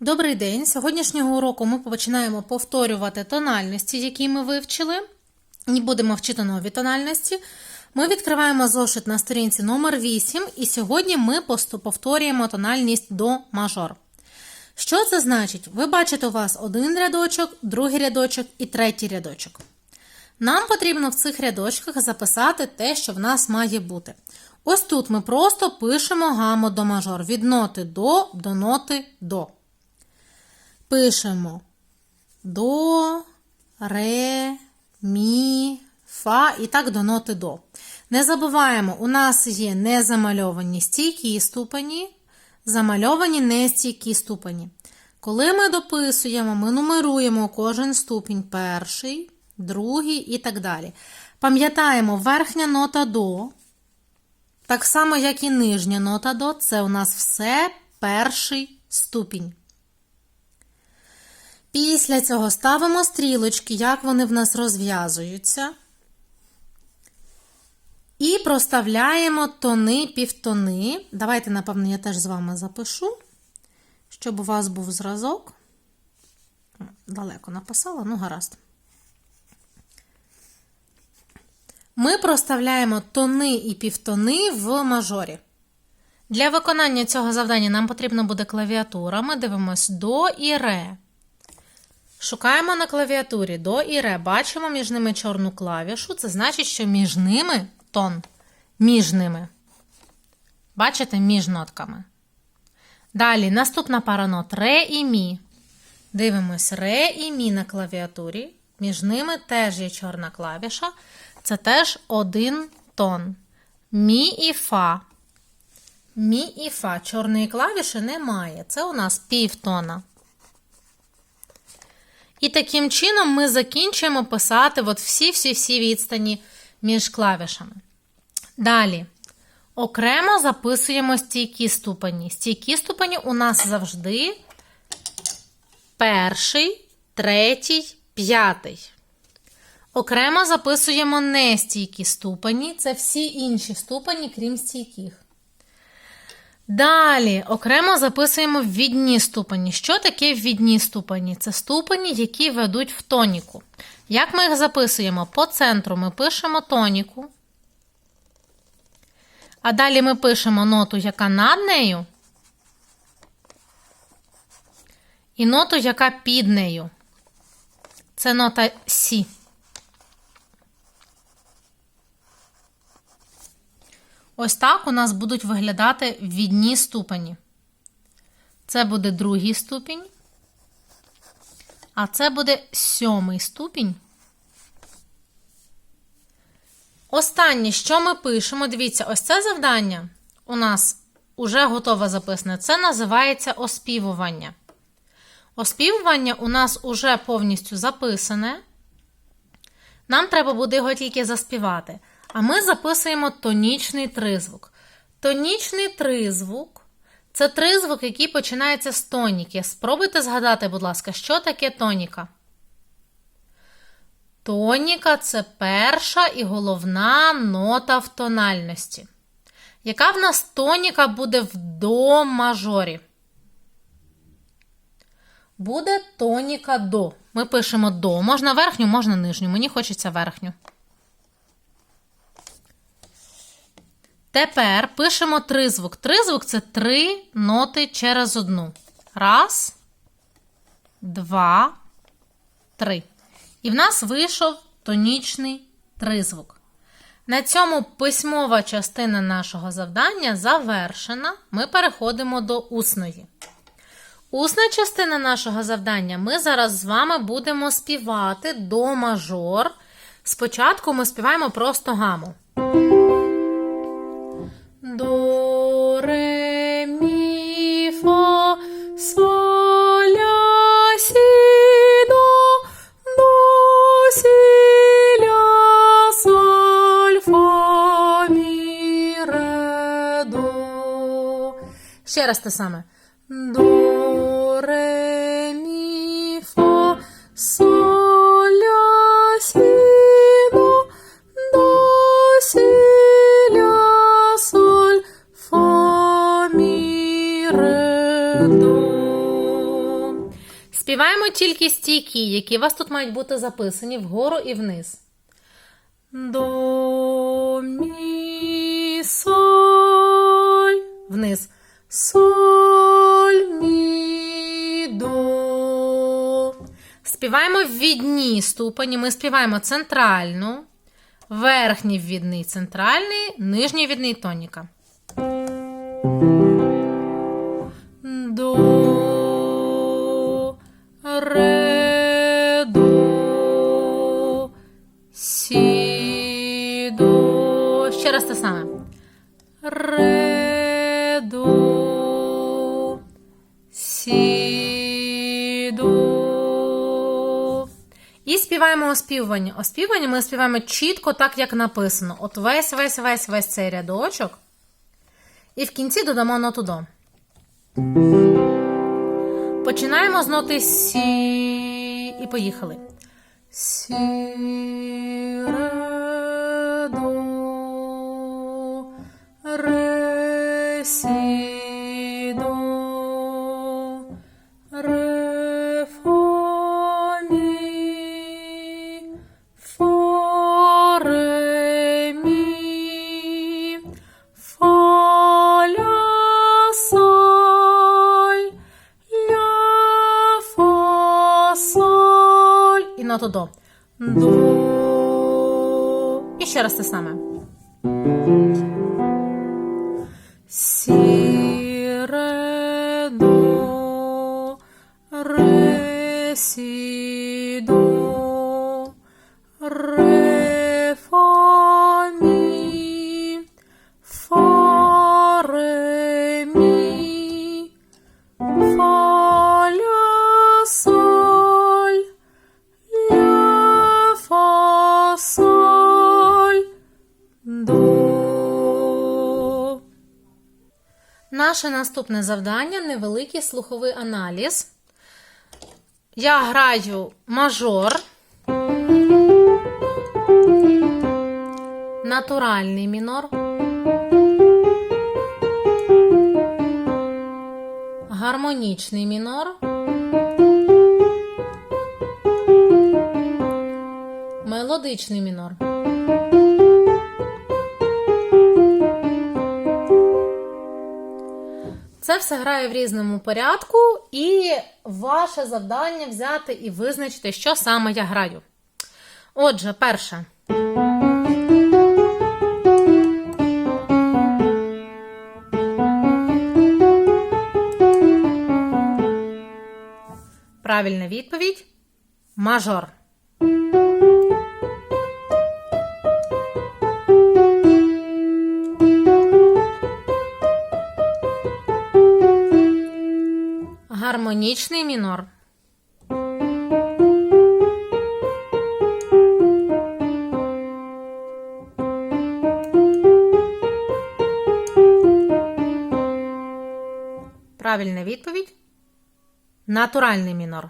Добрий день! Сьогоднішнього уроку ми починаємо повторювати тональності, які ми вивчили, і будемо вчити нові тональності. Ми відкриваємо зошит на сторінці номер 8 і сьогодні ми повторюємо тональність до мажор. Що це значить? Ви бачите у вас один рядочок, другий рядочок і третій рядочок. Нам потрібно в цих рядочках записати те, що в нас має бути. Ось тут ми просто пишемо гаму до мажор від ноти до до ноти до. Пишемо до, ре, мі, фа і так до ноти до. Не забуваємо, у нас є незамальовані стійкі ступені, замальовані нестійкі ступені. Коли ми дописуємо, ми нумеруємо кожен ступінь перший, другий і так далі. Пам'ятаємо, верхня нота до, так само, як і нижня нота до, це у нас все перший ступінь. Після цього ставимо стрілочки, як вони в нас розв'язуються. І проставляємо тони півтони. Давайте, напевно, я теж з вами запишу, щоб у вас був зразок. Далеко написала, ну гаразд. Ми проставляємо тони і півтони в мажорі. Для виконання цього завдання нам потрібна буде клавіатура. Ми дивимося до і ре. Шукаємо на клавіатурі до і ре. Бачимо між ними чорну клавішу. Це значить, що між ними тон. Між ними. Бачите, між нотками. Далі наступна пара нот ре і мі. Дивимось ре і мі на клавіатурі. Між ними теж є чорна клавіша. Це теж один тон. Мі і фа. Мі і фа. Чорної клавіші немає. Це у нас півтона. І таким чином ми закінчуємо писати всі-всі-всі відстані між клавішами. Далі. Окремо записуємо стійкі ступені. Стійкі ступені у нас завжди перший, третій, п'ятий. Окремо записуємо нестійкі ступені. Це всі інші ступені, крім стійких. Далі окремо записуємо ввідні ступені. Що таке ввідні ступені? Це ступені, які ведуть в тоніку. Як ми їх записуємо? По центру ми пишемо тоніку. А далі ми пишемо ноту, яка над нею, і ноту, яка під нею. Це нота Сі. Ось так у нас будуть виглядати відні ступені. Це буде другий ступінь, а це буде сьомий ступінь. Останнє, що ми пишемо, дивіться, ось це завдання у нас уже готове записане. Це називається оспівування. Оспівування у нас уже повністю записане. Нам треба буде його тільки заспівати. А ми записуємо тонічний тризвук. Тонічний тризвук це тризвук, який починається з тоніки. Спробуйте згадати, будь ласка, що таке тоніка? Тоніка це перша і головна нота в тональності. Яка в нас тоніка буде в до мажорі? Буде тоніка до. Ми пишемо до. Можна верхню, можна нижню. Мені хочеться верхню. Тепер пишемо тризвук. Тризвук це три ноти через одну. Раз, два, три. І в нас вийшов тонічний тризвук. На цьому письмова частина нашого завдання завершена. Ми переходимо до усної. Усна частина нашого завдання ми зараз з вами будемо співати до мажор. Спочатку ми співаємо просто гаму. До, ре, мі, фа, соль, ля, сі, до, до, сі, ля, соль, фа, мі, ре, до. Ще раз те саме. До, ре, мі, фа, соль, Співаємо тільки стійки, які у вас тут мають бути записані вгору і вниз. До, мі, соль. Вниз. Соль, мі, до. Співаємо ввідні ступені. Ми співаємо центральну, верхній ввідний центральний, нижній ввідний тоніка. Співаємо оспівування. Оспівування ми співаємо чітко, так як написано. От весь, весь, весь, весь цей рядочок. І в кінці додамо ноту до. Починаємо з ноти Сі. І поїхали. Сі, ре, до, ре, сі, Наше наступне завдання невеликий слуховий аналіз. Я граю мажор, натуральний мінор, гармонічний мінор, мелодичний мінор. Це все грає в різному порядку, і ваше завдання взяти і визначити, що саме я граю. Отже, перше. Правильна відповідь мажор. Гармонічний мінор. Правильна відповідь. Натуральний мінор.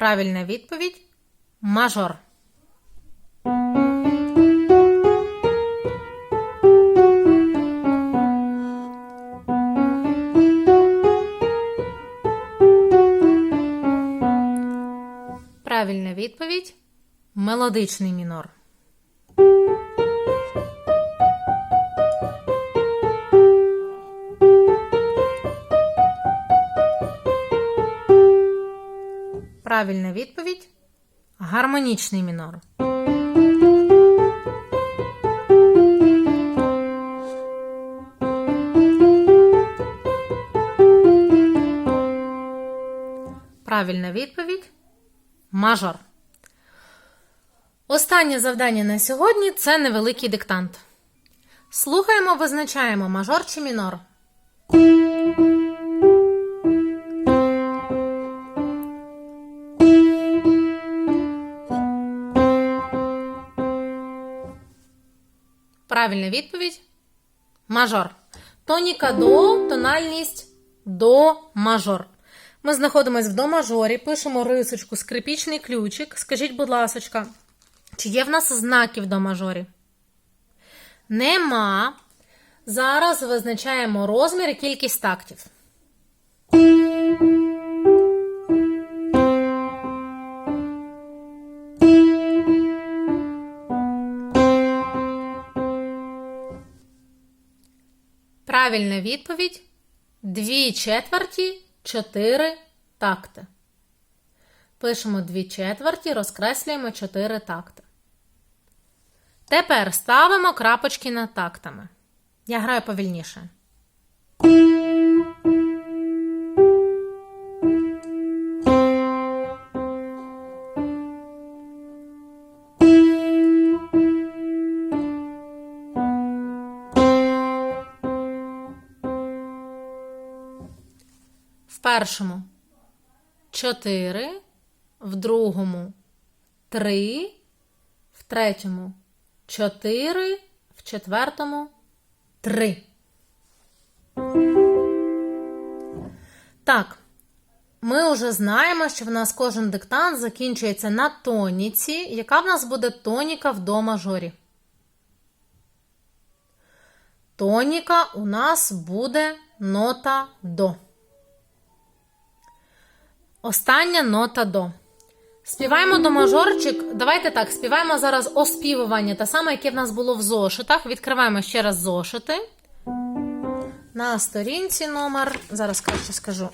Правильна відповідь мажор. Правильна відповідь мелодичний мінор. Правильна відповідь гармонічний мінор. Правильна відповідь мажор. Останнє завдання на сьогодні це невеликий диктант. Слухаємо, визначаємо мажор чи мінор. Правильна відповідь мажор. Тоніка до, тональність до мажор. Ми знаходимося в до мажорі, пишемо рисочку, скрипічний ключик. Скажіть, будь ласочка, Чи є в нас знаків до мажорі? Нема. Зараз визначаємо розмір і кількість тактів. Правильна відповідь дві четверті, чотири такти. Пишемо дві четверті, розкреслюємо чотири такти. Тепер ставимо крапочки над тактами. Я граю повільніше. В першому 4, в другому 3, в третьому 4, в четвертому 3. Так, ми вже знаємо, що в нас кожен диктант закінчується на тоніці. Яка в нас буде тоніка в до мажорі? Тоніка у нас буде нота до. Остання нота до. Співаємо до мажорчик. Давайте так, співаємо зараз оспівування, те саме, яке в нас було в зошитах. Відкриваємо ще раз зошити. На сторінці номер. Зараз краще скажу.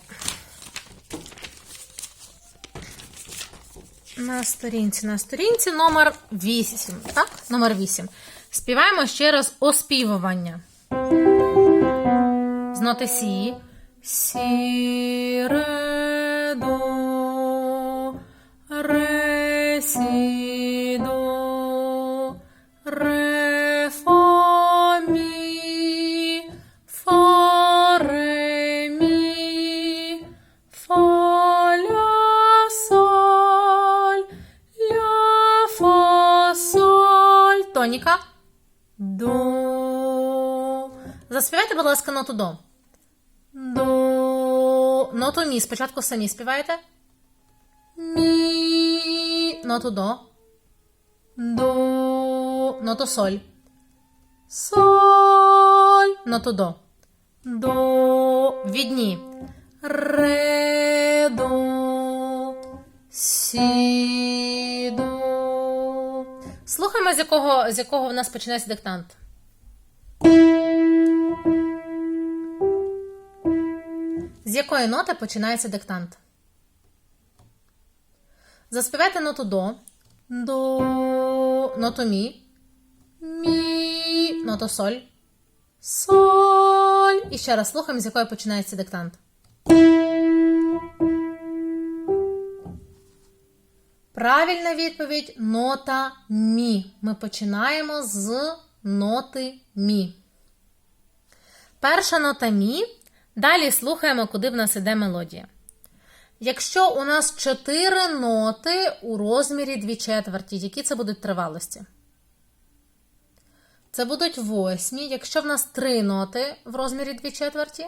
На сторінці, на сторінці номер 8. Так? Номер 8. Співаємо ще раз оспівування. З ноти Сі. Сі, ре, до, ре, фа, мі, соль, ля, фа, соль. Тоніка. До. Заспівайте, будь ласка, ноту до. До. Ноту мі. Спочатку самі співаєте. Мі. Ноту до. До. Ноту соль. Соль. Ноту до. До. Відні. Ре. До. Сі. До. Слухаємо, з якого, з якого в нас починається диктант. З якої ноти починається диктант? Заспівайте ноту до. До. Ноту мі. Мі. Ноту соль. Соль. І ще раз слухаємо, з якої починається диктант. Правильна відповідь нота мі. Ми починаємо з ноти мі. Перша нота мі. Далі слухаємо, куди в нас іде мелодія. Якщо у нас 4 ноти у розмірі 2 четверті, які це будуть тривалості? Це будуть восьмі. Якщо в нас 3 ноти в розмірі 2 четверті,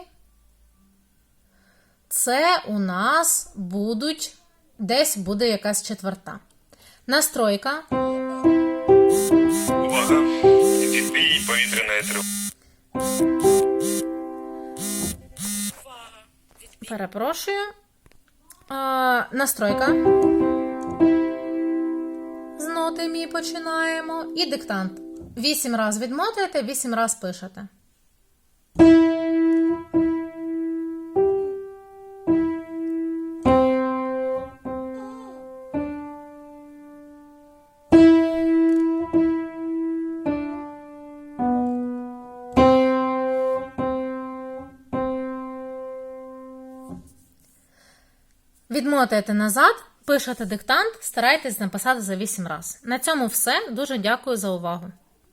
це у нас будуть десь буде якась четверта. Настройка. Увага! Відбій повітряної. Перепрошую. А, настройка. З ноти мі починаємо. І диктант. Вісім раз відмотуєте, вісім раз пишете. Відмотуєте назад, пишете диктант, старайтесь написати за 8 раз. На цьому все. Дуже дякую за увагу.